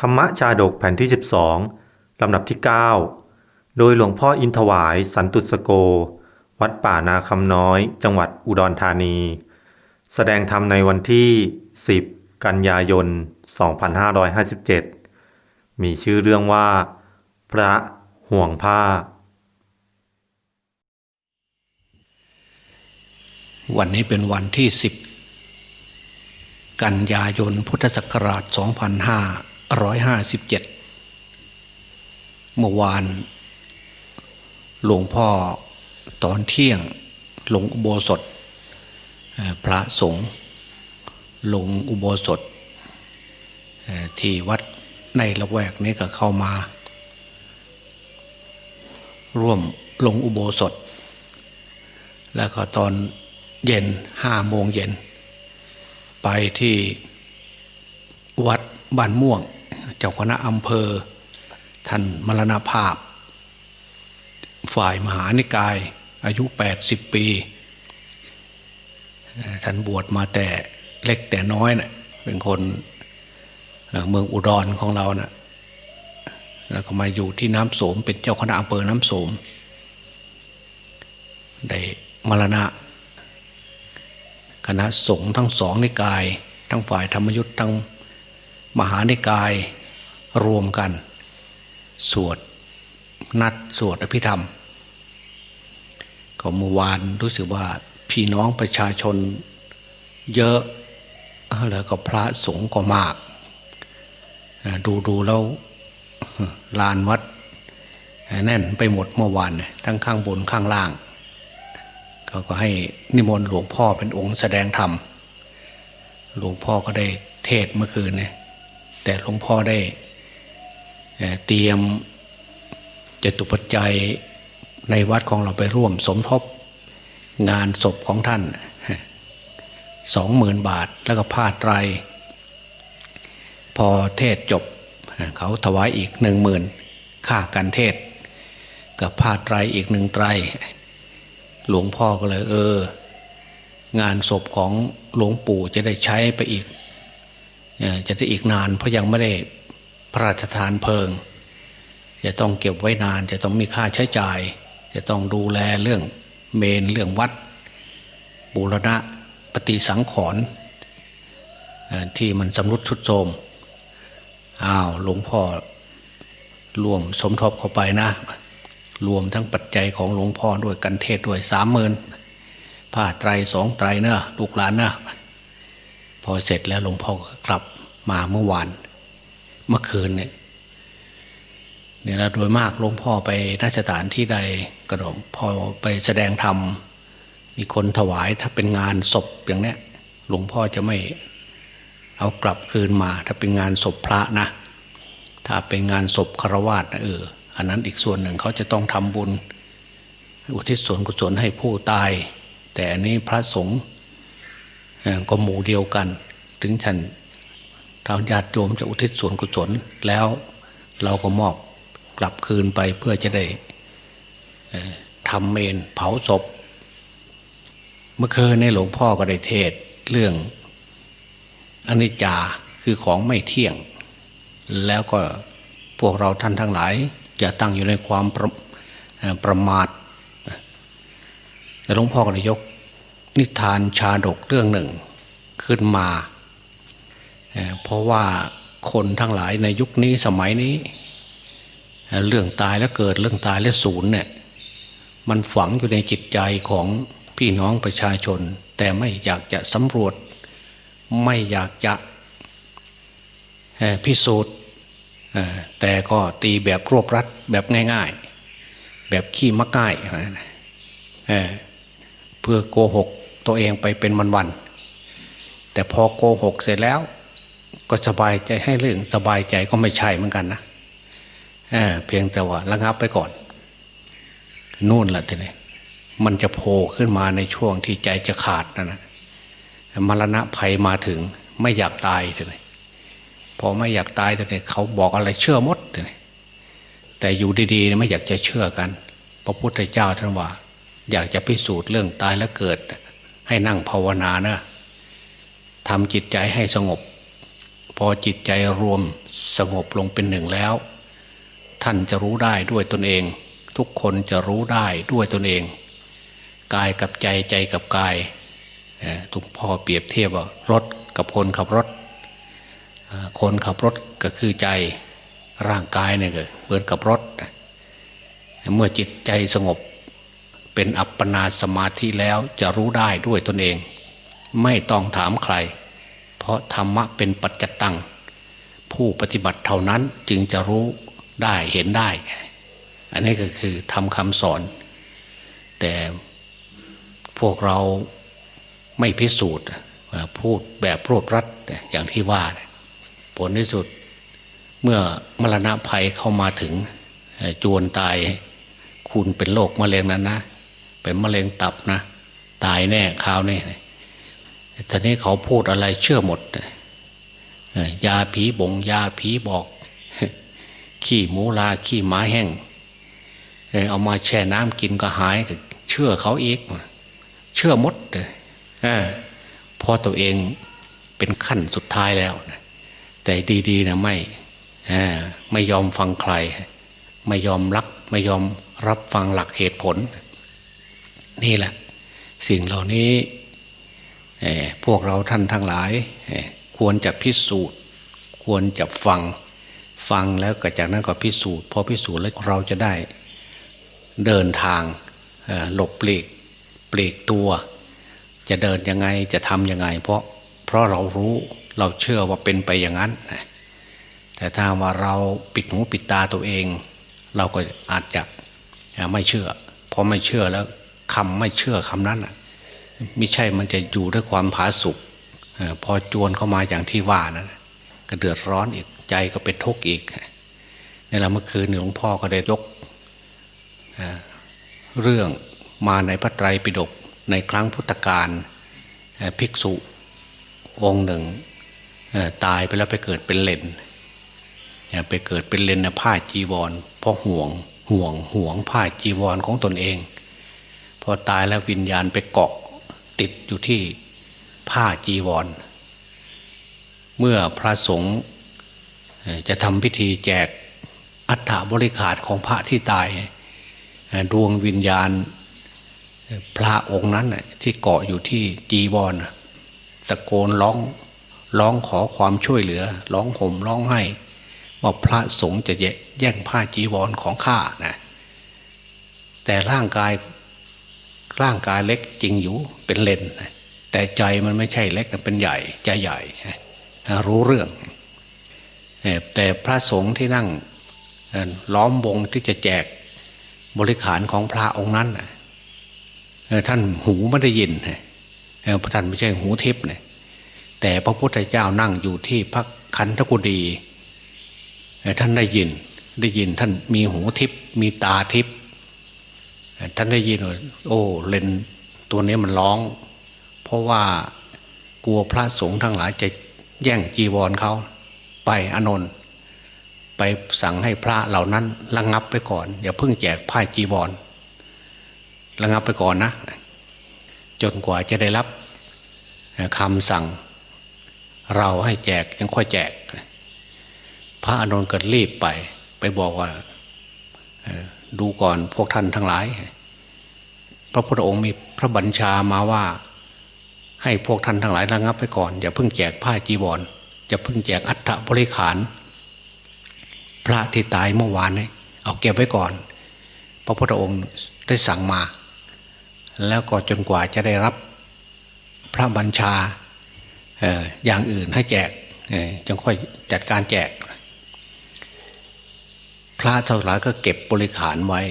ธรรมชาดกแผ่นที่ 12 ลำดับที่ 9 โดยหลวงพ่ออินถวายสันตุสโก วัดป่านาคำน้อย จังหวัดอุดรธานี แสดงธรรมในวันที่ 10 กันยายน 2557 มีชื่อเรื่องว่า พระห่วงผ้า วันนี้เป็นวันที่ 10 กันยายนพุทธศักราช 2557เมื่อวาน หลวงพ่อตอนเที่ยงลงอุโบสถ พระสงฆ์ลงอุโบสถ ที่วัดในละแวกนี้ก็เข้ามา ร่วมลงอุโบสถ แล้วก็ตอนเย็นห้าโมงเย็น ไปที่วัดบ้านม่วง เจ้าคณะอำเภอ ท่านมรณภาพ ฝ่ายมหานิกาย อายุ 80 ปี ท่านบวชมาแต่เล็กแต่น้อยเนะ่ะเป็นคนเอ่อเมืองอุดรของเรานะ่ะแล้วก็มาอยู่ที่น้ำโสม เป็นเจ้าคณะอำเภอน้ำโสม ได้มรณะ คณะสงฆ์ทั้งสองนิกาย ทั้งฝ่ายธรรมยุทธ์ทั้งมหานิกาย รวมกัน สวดนัดสวดอภิธรรม ก็เมื่อวานรู้สึกว่าพี่น้องประชาชนเยอะแล้วก็พระสงฆ์ก็มาก ดูดูแล้วลานวัดแน่นไปหมดเมื่อวาน ทั้งข้างบนข้างล่างเขาก็ให้นิมนต์หลวงพ่อเป็นองค์แสดงธรรม หลวงพ่อก็ได้เทศเมื่อคืนเนี่ยแต่หลวงพ่อได้ เตรียมจตุปัจจัยในวัดของเราไปร่วมสมทบงานศพของท่านสองหมื่นบาทแล้วก็ผ้าไตร พอเทศจบ เขาถวายอีกหนึ่งหมื่นค่าการเทศ กับผ้าไตรอีกหนึ่งไตร หลวงพ่อก็เลยเออ งานศพของหลวงปู่จะได้ใช้ไปอีกจะได้อีกนานเพราะยังไม่ได้ ระราชทานเพลิง จะต้องเก็บไว้นานจะต้องมีค่าใช้จ่าย จะต้องดูแลเรื่องเมนเรื่องวัด บูรณะปฏิสังขรณ์ที่มันสำรุดชุดโทมอ้าวหลวงพ่อรวมสมทบเข้าไปนะ รวมทั้งปัจจัยของหลวงพ่อด้วยกันเทศด้วยสามหมื่นผ้าไตรสองไตรเนอะลูกหลานเนอะพอเสร็จแล้วหลวงพ่อก็กลับมาเมื่อวาน เมื่อคืนเนี่ยเนี่ยนะโดยมากหลวงพ่อไปนาสถานที่ใดกระดมพอไปแสดงธรรมมีคนถวายถ้าเป็นงานศพอย่างเนี้ยหลวงพ่อจะไม่เอากลับคืนมา ถ้าเป็นงานศพพระนะ ถ้าเป็นงานศพคารวาสนะเอออันนั้นอีกส่วนหนึ่งเขาจะต้องทำบุญ อุทิศส่วนกุศลให้ผู้ตาย แต่อันนี้พระสงฆ์ก็หมู่เดียวกัน ถึงฉัน ทางญาติโยมจะอุทิศส่วนกุศลแล้วเราก็มอบกลับคืนไปเพื่อจะได้ทำเมนเผาศพ เมื่อคืนในหลวงพ่อก็ได้เทศเรื่องอนิจจาคือของไม่เที่ยง แล้วก็พวกเราท่านทั้งหลายอย่าตั้งอยู่ในความประประมาทแต่หลวงพ่อก็ได้ยกนิทานชาดกเรื่องหนึ่งขึ้นมา เพราะว่าคนทั้งหลายในยุคนี้สมัยนี้ เรื่องตายแล้วเกิดเรื่องตายแล้วสูญเนี่ยมันฝังอยู่ในจิตใจของพี่น้องประชาชน แต่ไม่อยากจะสำรวจ ไม่อยากจะพิสูจน์แต่ก็ตีแบบรวบรัดแบบง่ายๆ แบบขี้มักง่ายเพื่อโกหกตัวเองไปเป็นวันๆแต่พอโกหกเสร็จแล้ว ก็สบายใจให้เรื่องสบายใจก็ไม่ใช่เหมือนกันนะเออเพียงแต่ว่าระงับไปก่อน นู่นแหละทีนี้มันจะโผล่ขึ้นมาในช่วงที่ใจจะขาดนั่นนะมรณะภัยมาถึง ไม่อยากตายทีนี้พอไม่อยากตายแต่เนี่ยเขาบอกอะไรเชื่อมดแต่เนี่ยแต่อยู่ดีๆไม่อยากจะเชื่อกัน พระพุทธเจ้าท่านว่า อยากจะพิสูจน์เรื่องตายและเกิด ให้นั่งภาวนานะทำจิตใจให้สงบ พอจิตใจรวมสงบลงเป็นหนึ่งแล้ว ท่านจะรู้ได้ด้วยตนเอง ทุกคนจะรู้ได้ด้วยตนเอง กายกับใจใจกับกายทุกพ่อเปรียบเทียบว่ารถกับคนขับรถ คนขับรถก็คือใจร่างกายเนี่ยเหมือนกับรถ เมื่อจิตใจสงบเป็นอัปปนาสมาธิแล้วจะรู้ได้ด้วยตนเอง ไม่ต้องถามใคร เพราะธรรมะเป็นปัจจตัง ผู้ปฏิบัติเท่านั้นจึงจะรู้ได้เห็นได้ อันนี้ก็คือทำคำสอน แต่พวกเราไม่พิสูจน์พูดแบบรวบรัดอย่างที่ว่า ผลที่สุดเมื่อมรณะภัยเข้ามาถึงจวนตาย คุณเป็นโรคมะเร็งนั้นนะ เป็นมะเร็งตับนะ ตายแน่คราวนี้ ทีนี้เขาพูดอะไรเชื่อหมดยาผีบงยาผีบอก ขี้หมูลาขี้หมาแห้งเอามาแช่น้ำกินก็หาย เชื่อเขาอีก เชื่อมดเลยพอตัวเองเป็นขั้นสุดท้ายแล้ว แต่ดีๆนะไม่ไม่ยอมฟังใคร ไม่ยอมรัก ไม่ยอมรับฟังหลักเหตุผล นี่แหละ สิ่งเหล่านี้ พวกเราท่านทั้งหลาย ควรจะพิสูจน์ ควรจะฟังฟังแล้วก็จากนั้นก็พิสูจน์พอพิสูจน์แล้วเราจะได้เดินทางหลบปลีกปลีกตัว จะเดินยังไงจะทำยังไง เพราะเพราะเรารู้เราเชื่อว่าเป็นไปอย่างนั้น แต่ถ้าว่าเราปิดหูปิดตาตัวเอง เราก็อาจจะไม่เชื่อพอไม่เชื่อแล้วคำไม่เชื่อคำนั้นอะ ไม่ใช่มันจะอยู่ด้วยความผาสุกพอจวนเข้ามาอย่างที่ว่านั้นก็เดือดร้อนอีกใจก็เป็นทุกข์อีกนี่แหละเมื่อคืนหลวงพ่อก็ได้ยกเรื่องมาในพระไตรปิฎกในครั้งพุทธกาลภิกษุองค์หนึ่งตายไปแล้วไปเกิดเป็นเลนไปเกิดเป็นเลนผ้าจีวรเพราะห่วงห่วงห่วงผ้าจีวรของตนเอง พอตายแล้ววิญญาณไปเกาะ ติดอยู่ที่ผ้าจีวร เมื่อพระสงฆ์จะทำพิธีแจกอัฐบริขารของพระที่ตาย ดวงวิญญาณพระองค์นั้นที่เกาะอยู่ที่จีวรตะโกนร้องร้องขอความช่วยเหลือ ร้องห่มร้องไห้ ว่าพระสงฆ์จะแย่งผ้าจีวรของข้านะแต่ร่างกาย ร่างกายเล็กจริงอยู่เป็นเลนแต่ใจมันไม่ใช่เล็กนะเป็นใหญ่ใจใหญ่รู้เรื่อง แต่พระสงฆ์ที่นั่งล้อมวงที่จะแจกบริขารของพระองค์นั้นท่านหูไม่ได้ยินนะท่านไม่ใช่หูทิพย์นะแต่พระพุทธเจ้านั่งอยู่ที่พระคันธกุฎีท่านได้ยินได้ยินท่านมีหูทิพย์มีตาทิพย์ ท่านได้ยินว่าโอ้เลนตัวนี้มันร้อง เพราะว่ากลัวพระสงฆ์ทั้งหลายจะแย่งจีวรเขาไปอนนท์ไปสั่งให้พระเหล่านั้นระงงับไปก่อน อย่าเพิ่งแจกผ้าจีวรระงงับไปก่อนนะ จนกว่าจะได้รับคำสั่ง เราให้แจกยังค่อยแจก พระอนนท์ก็รีบไป ไปบอกว่า ดูก่อนพวกท่านทั้งหลาย พระพุทธองค์มีพระบัญชามาว่า ให้พวกท่านทั้งหลายระงับไว้ก่อน อย่าเพิ่งแจกผ้าจีวรอย่าเพิ่งแจกอัฐบริขาร พระที่ตายเมื่อวานนี้เอาเก็บไว้ก่อน พระพุทธองค์ได้สั่งมา แล้วก็จนกว่าจะได้รับพระบัญชาออย่างอื่นให้แจกจึงค่อยจัดการแจก ระเท่าไหร่ก็เก็บบริขารไว้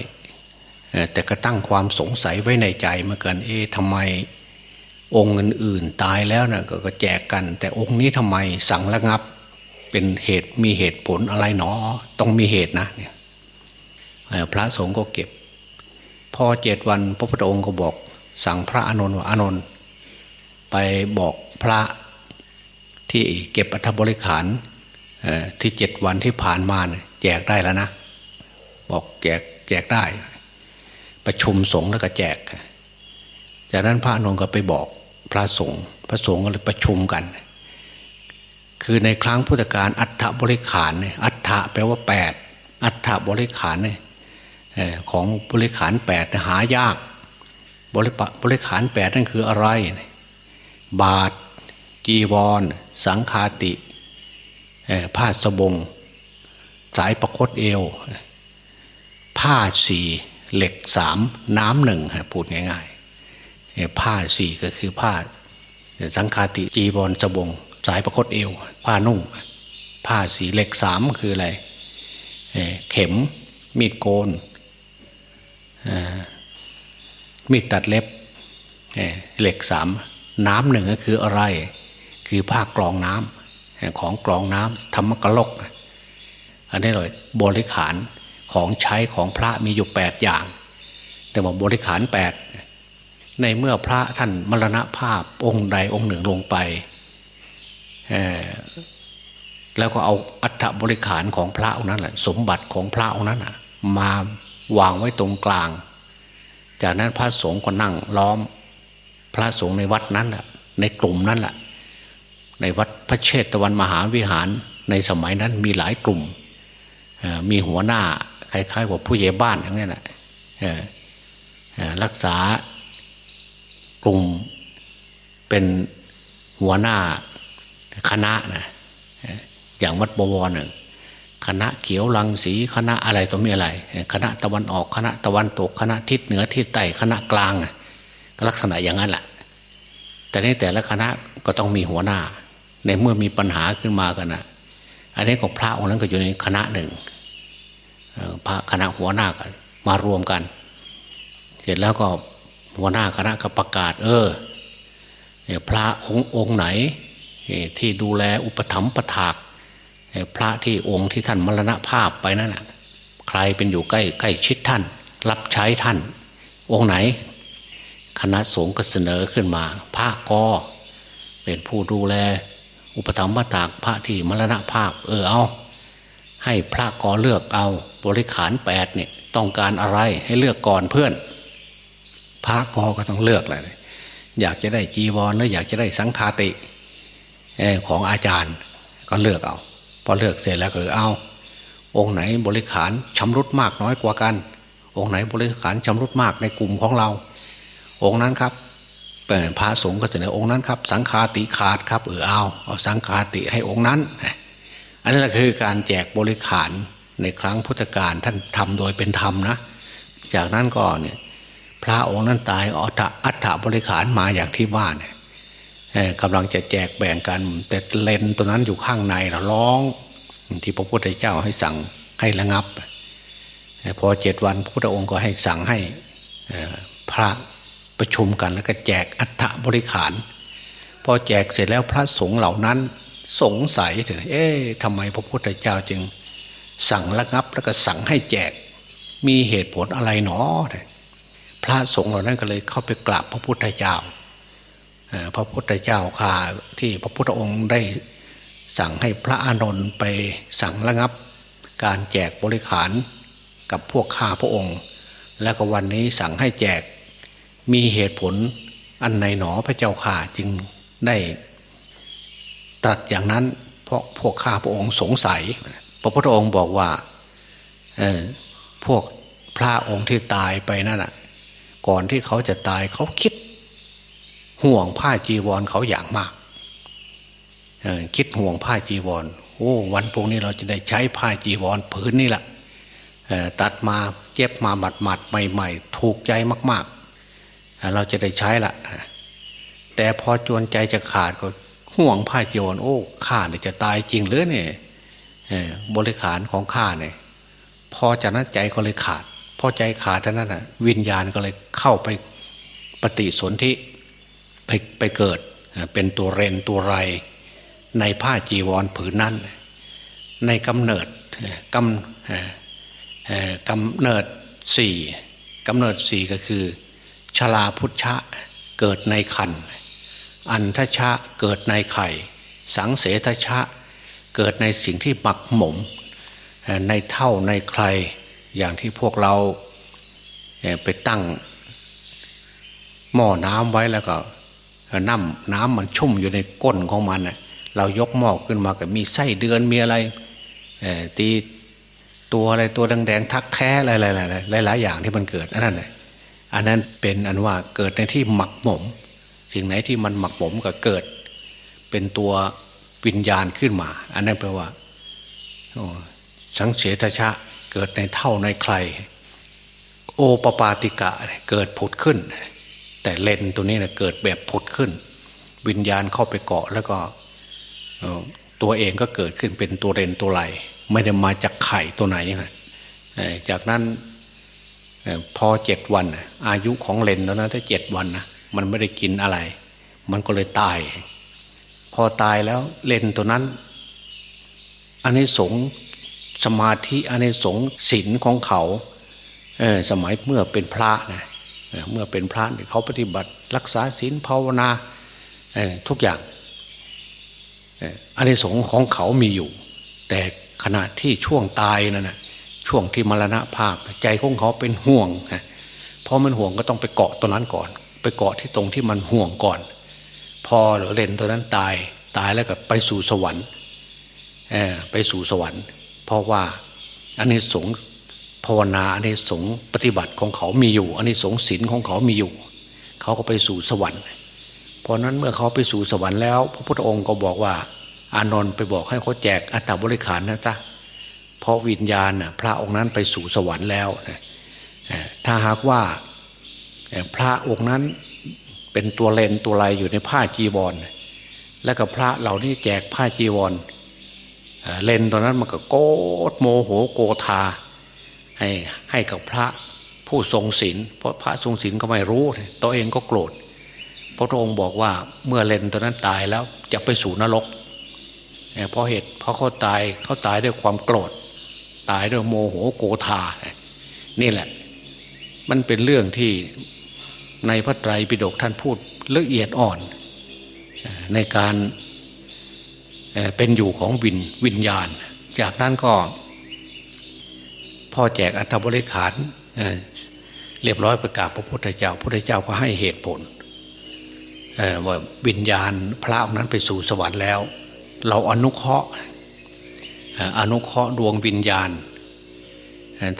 แต่ก็ตั้งความสงสัยไว้ในใจเหมื่อนกันเอ๊ะทำไมองค์อื่นๆตายแล้วนะก็แจกกัน แต่องค์นี้ทำไมสั่งระงับเป็นเหตุมีเหตุผลอะไรหนอ ต้องมีเหตุนะเนี่ยพระสงฆ์ก็เก็บ พอเจ็ดวันพระพุทธองค์ก็บอก สั่งพระอานนท์ว่าอานนท์ไปบอกพระที่เก็บอัฐบริขารที่เจ็ดวันที่ผ่านมาเนี่ยแจกได้แล้วนะ บอกแจกแจกได้ ประชุมสงฆ์แล้วก็แจก จากนั้นพระนนท์ก็ไปบอกพระสงฆ์พระสงฆ์ก็เลยประชุมกัน คือในครั้งพุทธกาลอัฏฐบริขารเนี่ยอัฏฐะแปลว่าแปดอัฏฐบริขารเนี่ยของบริขารแปดหายากบริปบริขารแปดนั่นคืออะไร บาท จีวร สังคาติผ้าสบง สายประคตเอว ผ้าสี่เหล็กสามน้ำหนึ่งฮะพูดง่ายๆเอ่อผ้าสี่ก็คือผ้า สังคาติจีวรสบง สายประคตเอว ผ้านุ่ง ผ้าสีเหล็กสามคืออะไรเเข็มมีดโกนมีดตัดเล็บเเหล็กสามน้ำหนึ่งก็คืออะไร คือผ้ากรองน้ำของกรองน้ำธรรมกลก อันนี้เลยบริขาร ของใช้ของพระมีอยู่แปดอย่าง แต่ว่าบริขารแปดในเมื่อพระท่านมรณภาพองค์ใดองค์หนึ่งลงไป แล้วก็เอาอัฐบริขารของพระองค์นั้นแหละสมบัติของพระองค์นั้นมาวางไว้ตรงกลาง จากนั้นพระสงฆ์ก็นั่งล้อมพระสงฆ์ในวัดนั้นแหละในกลุ่มนั้นแหละในวัดพระเชตวันมหาวิหารในสมัยนั้นมีหลายกลุ่มมีหัวหน้า คล้ายๆว่าผู้ใหญ่บ้านอย่างนี้แหละเออรักษากลุ่มเป็นหัวหน้าคณะนะอย่างวัดบวรหนึ่งคณะเขียวลังสีคณะอะไรตัวมีอะไร คณะตะวันออกคณะตะวันตกคณะทิศเหนือทิศใต้คณะกลางก็ลักษณะอย่างนั้นแหละแต่ในแต่ละคณะก็ต้องมีหัวหน้า ในเมื่อมีปัญหาขึ้นมากันนะอันนี้ของพระองค์นั้นก็อยู่ในคณะหนึ่ง พระคณะหัวหน้ากันมารวมกัน เสร็จแล้วก็หัวหน้าคณะก็ประกาศ เออเนี่ยพระองค์องค์ไหนที่ดูแลอุปถัมภ์ประถากพระที่องค์ที่ท่านมรณภาพไปนั่นน่ะใครเป็นอยู่ใกล้ใกล้ชิดท่าน รับใช้ท่าน องค์ไหน คณะสงฆ์ก็เสนอขึ้นมา พระกอเป็นผู้ดูแล อุปถัมภ์ประถากพระที่มรณภาพ เออเอา ให้พระกอเลือกเอา บริขารแปดเนี่ยต้องการอะไรให้เลือกก่อนเพื่อน พระกอก็ต้องเลือกเลยอยากจะได้จีวรหรืออยากจะได้สังฆาติของอาจารย์ก็เลือกเอา พอเลือกเสร็จแล้วก็เอา องค์ไหนบริขารชำรุดมากน้อยกว่ากัน องค์ไหนบริขารชำรุดมากในกลุ่มของเรา องค์นั้นครับเอ่อพระสงฆ์ก็เสนอองค์นั้นครับ สังฆาติขาดครับเออเอาเอาสังฆาติให้องค์นั้น อันนี้แหละคือการแจกบริขาร ในครั้งพุทธกาลท่านทำโดยเป็นธรรมนะ จากนั้นก็เนี่ยพระองค์นั้นตายอัฐอัฐบริขารมาอย่างที่ว่าเนี่ยกำลังจะแจกแบ่งกัน แต่เลนตัวนั้นอยู่ข้างในเราร้อง ที่พระพุทธเจ้าให้สั่งให้ระงับ พอเจ็ดวันพระพุทธองค์ก็ให้สั่งให้พระประชุมกันแล้วก็แจกอัฐบริขาร พอแจกเสร็จแล้วพระสงฆ์เหล่านั้นสงสัยถึงเอ๊ะทำไมพระพุทธเจ้าจึง สั่งระงับแล้วก็สั่งให้แจก มีเหตุผลอะไรหนอพระสงฆ์เหล่านั้นก็เลยเข้าไปกราบพระพุทธเจ้าพระพุทธเจ้าข่าที่พระพุทธองค์ได้สั่งให้พระอานนท์ไปสั่งระงับ การแจกบริขารกับพวกข้าพระองค์ แล้วก็วันนี้สั่งให้แจกมีเหตุผลอันในหนอพระเจ้าข่าจึงได้ตรัสอย่างนั้นเพราะพวกข้าพระองค์สงสัย ระพุทธองค์บอกว่าพวกพระองค์ที่ตายไปนั่นน่ะ ก่อนที่เขาจะตายเขาคิด ห่วงผ้าจีวรเขาอย่างมากคิดห่วงผ้าจีวร โอ้วันพรุ่งนี้เราจะได้ใช้ผ้าจีวรผืนนี่แหละตัดมาเย็บมาหมัดหมัดใหม่ๆ ถูกใจมาก ๆ เราจะได้ใช้ละแต่พอจวนใจจะขาดก็ห่วงผ้าจีวรโอ้ข้าเนี่ยจะตายจริงหรือเนี่ย บริขารของข้าเนี่ยพอจากนั้นใจก็เลยขาด พอใจขาดเท่านั้นน่ะ วิญญาณก็เลยเข้าไปปฏิสนธิไปไปเกิด เป็นตัวเรนตัวไร ในผ้าจีวรผืนนั้น ในกำเนิดกำกำเนิดสี่กำเนิดสี่ก็คือชลาพุทธะเกิดในคันอันทชะเกิดในไข่ สังเสทชะเเกิดในสิ่งที่หมักหมมในเท่าในใครอย่างที่พวกเราไปตั้งหม้อน้ำไว้แล้วก็น้ำน้ำมันชุ่มอยู่ในก้นของมันเรายกหม้อขึ้นมาก็มีไส้เดือนมีอะไรเอ่ตีตัวอะไรตัวแดงๆทักแท้อะไรๆๆหลายๆอย่างที่มันเกิดอันนั้นเลยอันนั้นเป็นอันว่าเกิดในที่หมักหมม สิ่งไหนที่มันหมักหมมก็เกิด เป็นตัว วิญญาณขึ้นมา อันนั้นแปลว่าสังเสทชะเกิดในเท่าในใคร โอปปาติกะเกิดผุดขึ้น แต่เลนตัวนี้นะเกิดแบบผุดขึ้น วิญญาณเข้าไปเกาะแล้วก็ตัวเองก็เกิดขึ้นเป็นตัวเรนตัวไหลไม่ได้มาจากไข่ตัวไหนนะจากนั้นพอเจ็ดวัน อายุของเลนแล้วนะถ้าเจ็ดวันนะมันไม่ได้กินอะไร มันก็เลยตาย พอตายแล้วเลนตัวนั้นอันนี้สงสมาธิอันนี้สงส์ศีลของเขาเออสมัยเมื่อเป็นพระนะเเมื่อเป็นพระเขาปฏิบัติรักษาศีลภาวนาทุกอย่างอออันนี้สงของเขามีอยู่ แต่ขณะที่ช่วงตายนั่นนะช่วงที่มรณะภาพใจของเขาเป็นห่วงนะเพราะมันห่วงก็ต้องไปเกาะตัวนั้นก่อน ไปเกาะที่ตรงที่มันห่วงก่อน พอหลือเลนตัวนั้นตายตายแล้วก็ไปสู่สวรรค์ไปสู่สวรรค์ เพราะว่าอันนี้สงภาวนาอันนี้สงส์ปฏิบัติของเขามีอยู่อันนี้สงส์ศีลของเขามีอยู่ เขาก็ไปสู่สวรรค์ เพราะนั้นเมื่อเขาไปสู่สวรรค์แล้ว พระพุทธองค์ก็บอกว่า อานนท์ไปบอกให้เขาแจกอัตตบริขารนะจ๊ะเพราะวิญญาณน่ะพระองค์นั้นไปสู่สวรรค์แล้วถ้าหากว่าพระองค์นั้น เป็นตัวเลนตัวลายอยู่ในผ้าจีวร แล้วก็พระเหล่านี้แจกผ้าจีวรเอ่อเลนตอนนั้นมันก็โกรธโมโหโกธาให้ให้กับพระผู้ทรงศีลเพราะพระทรงศีลก็ไม่รู้ตัวเองก็โกรธพระองค์บอกว่าเมื่อเลนตอนนั้นตายแล้วจะไปสู่นรกเอ่อเพราะเหตุเพราะเขาตายเขาตายด้วยความโกรธ ตายด้วยโมโหโกธานี่แหละ มันเป็นเรื่องที่ ในพระไตรปิฎกท่านพูดละเอียดอ่อน ในการเป็นอยู่ของวิญวิญญาณ จากนั้นก็ พ่อแจกอัฐบริขารเรียบร้อยประกาศพระพุทธเจ้าพระพุทธเจ้าก็ให้เหตุผลว่าวิญญาณพระองค์นั้นไปสู่สวรรค์แล้ว เราอนุเคราะห์อนุเคราะห์ดวงวิญญาณ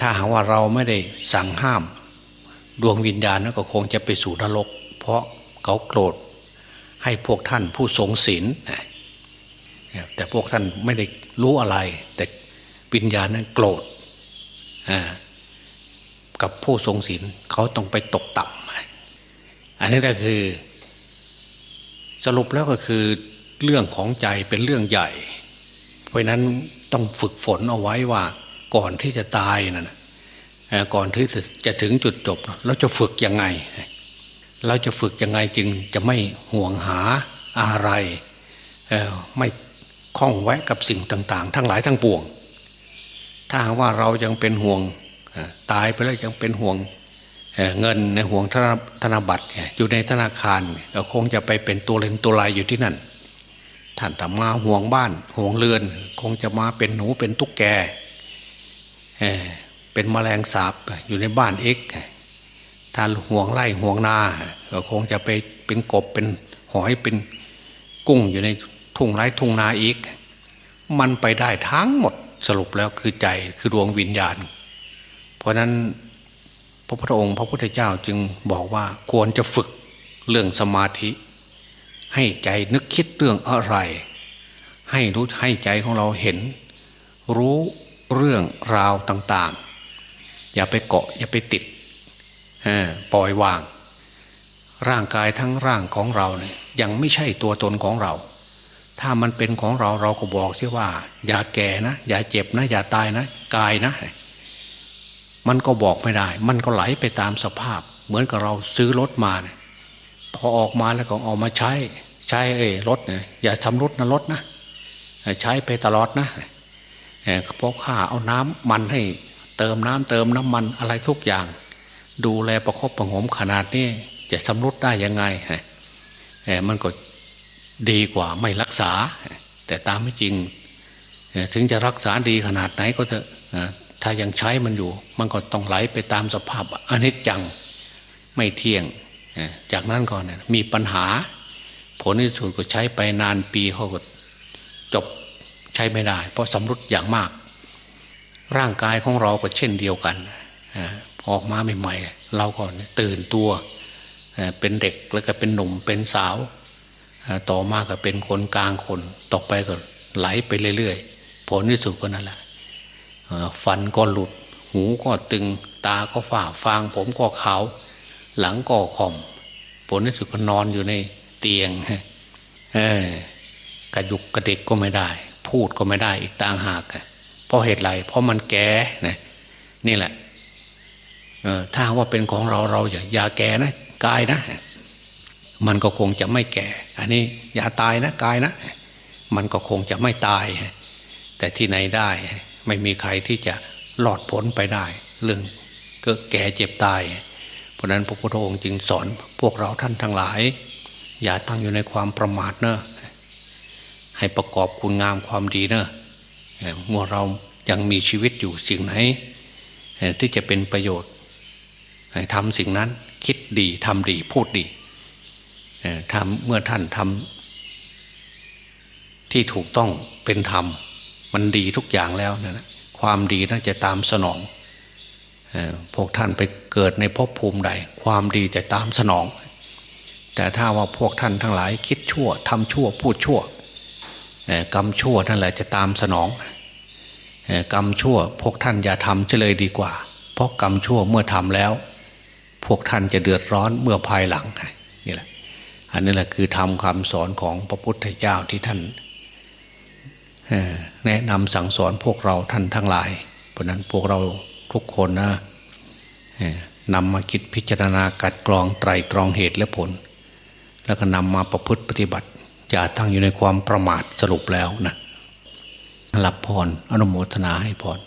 ถ้าหากว่าเราไม่ได้สั่งห้าม ดวงวิญญาณนั้นก็คงจะไปสู่นรก เพราะเขาโกรธให้พวกท่านผู้ทรงศีลนแต่พวกท่านไม่ได้รู้อะไร แต่วิญญาณนั้นโกรธกับผู้ทรงศีลเขาต้องไปตกต่ำอันนี้ก็คือ สรุปแล้วก็คือเรื่องของใจเป็นเรื่องใหญ่ เพราะนั้นต้องฝึกฝนเอาไว้ว่าก่อนที่จะตายนั่นะ ก่อนที่จะถึงจุดจบ เราจะฝึกยังไง เราจะฝึกยังไงจึงจะไม่ห่วงหาอะไร ไม่คล้องแวะกับสิ่งต่าง ๆ ทั้งหลายทั้งปวง ถ้าว่าเรายังเป็นห่วงตายไปแล้วยังเป็นห่วงเงินในห่วงธนธนบัตรอยู่ในธนาคารก็คงจะไปเป็นตัวเล่นตัวลายอยู่ที่นั่นท่านแต่มาห่วงบ้านห่วงเรือน คงจะมาเป็นหนูเป็นตุ๊กแก เป็นแมลงสาบอยู่ในบ้านเอกถ้าห่วงไร่ห่วงนาก็คงจะไปเป็นกบเป็นหอยเป็นกุ้งอยู่ในทุ่งไร่ทุ่งนาอีก มันไปได้ทั้งหมดสรุปแล้วคือใจคือดวงวิญญาณ เพราะฉะนั้นพระพุทธองค์พระพุทธเจ้าจึงบอกว่าควรจะฝึกเรื่องสมาธิ ให้ใจนึกคิดเรื่องอะไร ให้รู้ให้ใจของเราเห็น รู้เรื่องราวต่างๆ อย่าไปเกาะ อย่าไปติดปล่อยวาง ร่างกายทั้งร่างของเราเนี่ยยังไม่ใช่ตัวตนของเรา ถ้ามันเป็นของเราเราก็บอกเสียว่า อย่าแก่นะ อย่าเจ็บนะ อย่าตายนะกายนะ มันก็บอกไม่ได้ มันก็ไหลไปตามสภาพ เหมือนกับเราซื้อรถมาเนี่ยพอออกมาแล้วก็เอามาใช้ ใช้เอ้รถเนี่ยอย่าชำรุดนะรถนะใช้ไปตลอดนะเออเพราะข้าเอาน้ำมันให้ เติมน้ำเติมน้ำมันอะไรทุกอย่าง ดูแลประคบประหงมขนาดนี้จะสำรุดได้ยังไงเออมันก็ดีกว่าไม่รักษา แต่ตามไม่จริง ถึงจะรักษาดีขนาดไหนก็เถอะถ้ายังใช้มันอยู่ มันก็ต้องไหลไปตามสภาพอนิจจังไม่เที่ยง จากนั้นก่อนมีปัญหา ผลที่สุดก็ใช้ไปนานปีเขาก็จบใช้ไม่ได้ เพราะสำรุดอย่างมาก ร่างกายของเราก็เช่นเดียวกันออกมาใหม่ๆ เราก็ตื่นตัวเป็นเด็กแล้วก็เป็นหนุ่มเป็นสาว ต่อมาก็เป็นคนกลางคนต่อไปก็ไหลไปเรื่อยๆ ผลที่สุดก็นั่นแหละฟันก็หลุด หูก็ตึงตาก็ฝ่าฟาง ผมก็ขาวหลังก็คอม ผลที่สุดก็นอนอยู่ในเตียงกระยุกกระเด็กก็ไม่ได้ พูดก็ไม่ได้อีกต่างหากอะ เพราะเหตุไรเพราะมันแก่นะนี่แหละเออถ้าว่าเป็นของเราเราอย่าอย่าแก่นะกายนะ มันก็คงจะไม่แก่ อันนี้อย่าตายนะกายนะ มันก็คงจะไม่ตาย แต่ที่ไหนได้ ไม่มีใครที่จะหลอดพ้นไปได้ เรื่องกิดแก่เจ็บตาย เพราะนั้นพระพุทธองค์จึงสอนพวกเราท่านทั้งหลาย อย่าตั้งอยู่ในความประมาทเนอะให้ประกอบคุณงามความดีเนอะ เมื่อเรายังมีชีวิตอยู่สิ่งไหนที่จะเป็นประโยชน์ทำสิ่งนั้นคิดดีทำดีพูดดีทำเมื่อท่านทำที่ถูกต้องเป็นธรรม มันดีทุกอย่างแล้วนะความดีน่าจะตามสนองพวกท่านไปเกิดในภพภูมิใด ความดีจะตามสนอง แต่ถ้าว่าพวกท่านทั้งหลายคิดชั่วทำชั่วพูดชั่ว กรรมชั่วนั่นแหละจะตามสนองกรรมชั่วพวกท่านอย่าทำเลยดีกว่า เพราะกรรมชั่วเมื่อทำแล้ว พวกท่านจะเดือดร้อนเมื่อภายหลังนี่แหละอันนี้แหละคือทำคำสอนของพระพุทธเจ้าที่ท่านแนะนำสั่งสอนพวกเราท่านทั้งหลาย เพราะนั้นพวกเราทุกคนนะนำมาคิดพิจารณากัดกรองไตรตรองเหตุและผล แล้วก็นำมาประพฤติปฏิบัติ อย่าตั้งอยู่ในความประมาทสรุปแล้วนะรับพรอนุโมทนาให้พร